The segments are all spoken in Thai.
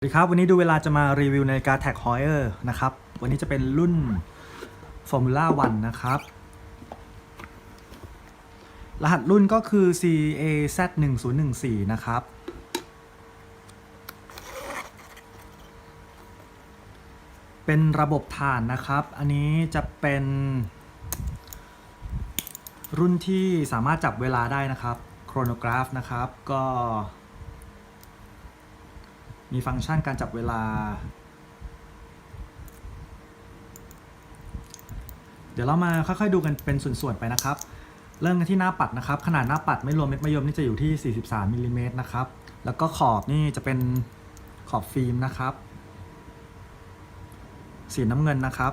สวัสดีครับ วันนี้ดูเวลาจะมารีวิวนาฬิกา Tag Heuer นะครับ วันนี้จะเป็นรุ่น Formula 1 นะครับ รหัสรุ่นก็คือ CAZ 1 0 1 4 นะครับ เป็นระบบฐานนะครับ อันนี้จะเป็น รุ่นที่สามารถจับเวลาได้นะครับ โครโนกราฟนะครับก็ มีฟังก์ชันการจับเวลา เดี๋ยวเรามาค่อยๆดูกันเป็นส่วนๆไปนะครับ เริ่มกันที่หน้าปัดนะครับ ขนาดหน้าปัดไม่รวมเม็ดมะยมนี่จะอยู่ที่ 43มิลลิเมตรนะครับ แล้วก็ขอบนี่จะเป็นขอบฟิล์มนะครับ สีน้ำเงินนะครับ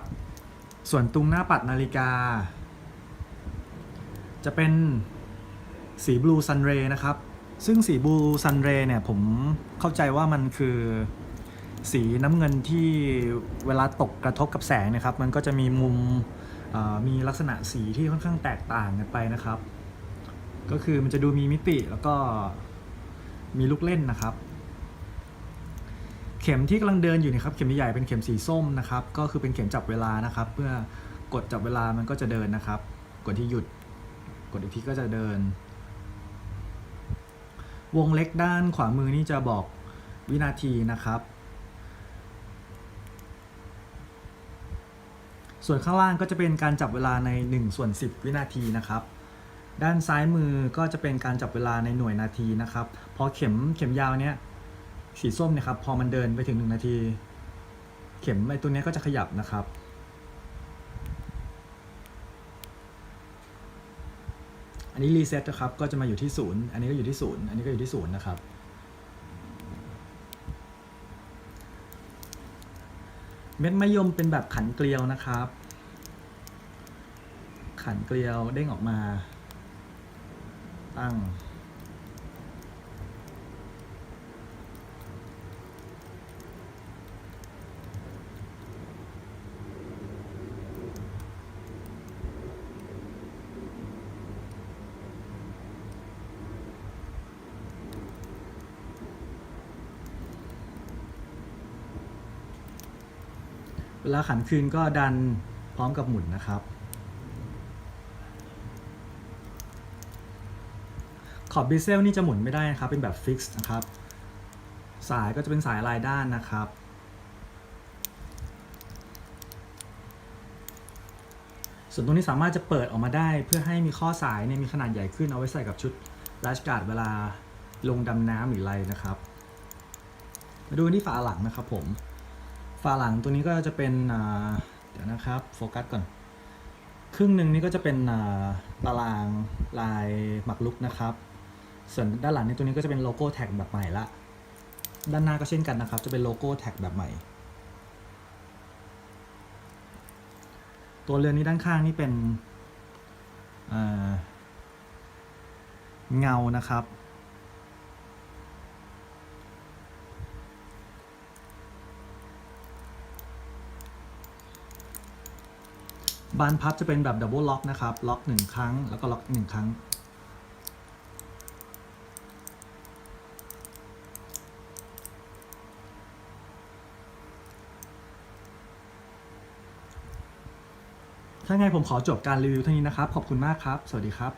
ส่วนตรงหน้าปัดนาฬิกา จะเป็นสีบลูซันเรย์นะครับ ซึ่งสีบลูซันเรเนี่ยผมเข้าใจว่ามันคือสีน้ำเงินที่เวลาตกกระทบกับแสงนะครับ มันก็จะมีมุมมีลักษณะสีที่ค่อนข้างแตกต่างกันไปนะครับ ก็คือมันจะดูมีมิติแล้วก็มีลูกเล่นนะครับ เข็มที่กำลังเดินอยู่นะครับ เข็มใหญ่เป็นเข็มสีส้มนะครับ ก็คือเป็นเข็มจับเวลานะครับ เพื่อกดจับเวลามันก็จะเดินนะครับ กดที่หยุด กดอีกทีก็จะเดิน วงเล็กด้านขวามือนี่จะบอกวินาทีนะครับ ส่วนข้างล่างก็จะเป็นการจับเวลาใน1ส่วน10 วินาทีนะครับ ด้านซ้ายมือก็จะเป็นการจับเวลาในหน่วยนาทีนะครับพอเข็มเข็มยาวเนี้ยสีส้มเนี่ยครับพอมันเดินไปถึง 1 นาที เข็มไอตัวเนี้ยก็จะขยับนะครับ อันนี้รีเซ็ตนะครับก็จะมาอยู่ที่ศูนย์อันนี้ก็อยู่ที่ศูนย์อันนี้ก็อยู่ที่ศูนย์นะครับเม็ดมะยมเป็นแบบขันเกลียวนะครับ ขันเกลียวเด้งออกมา ตั้ง เวลาขันคืนก็ดันพร้อมกับหมุนนะครับ ขอบบิเซลนี่จะหมุนไม่ได้นะครับ เป็นแบบฟิกซ์นะครับ สายก็จะเป็นสายลายด้านนะครับส่วนตรงนี้สามารถจะเปิดออกมาได้เพื่อให้มีข้อสายเนี่ยมีขนาดใหญ่ขึ้นเอาไว้ใส่กับชุดแรชการ์ดเวลาลงดำน้ำหรืออะไรนะครับ มาดูที่ฝาหลังนะครับผม ฝาหลังตัวนี้ก็จะเป็นเดี๋ยวนะครับโฟกัสก่อน ครึ่งหนึ่งนี่ก็จะเป็นตารางลายหมักลุกนะครับ ส่วนด้านหลังในตัวนี้ก็จะเป็นโลโก้แท็กแบบใหม่ละด้านหน้าก็เช่นกันนะครับ จะเป็นโลโก้แท็กแบบใหม่ ตัวเรือนนี้ด้านข้างนี่เป็นเงานะครับ บานพับจะเป็นแบบดับเบิลล็อกนะครับ ล็อกหนึ่งครั้ง แล้วก็ล็อกหนึ่งครั้ง ถ้าไงผมขอจบการรีวิวเท่านี้นะครับ ขอบคุณมากครับ สวัสดีครับ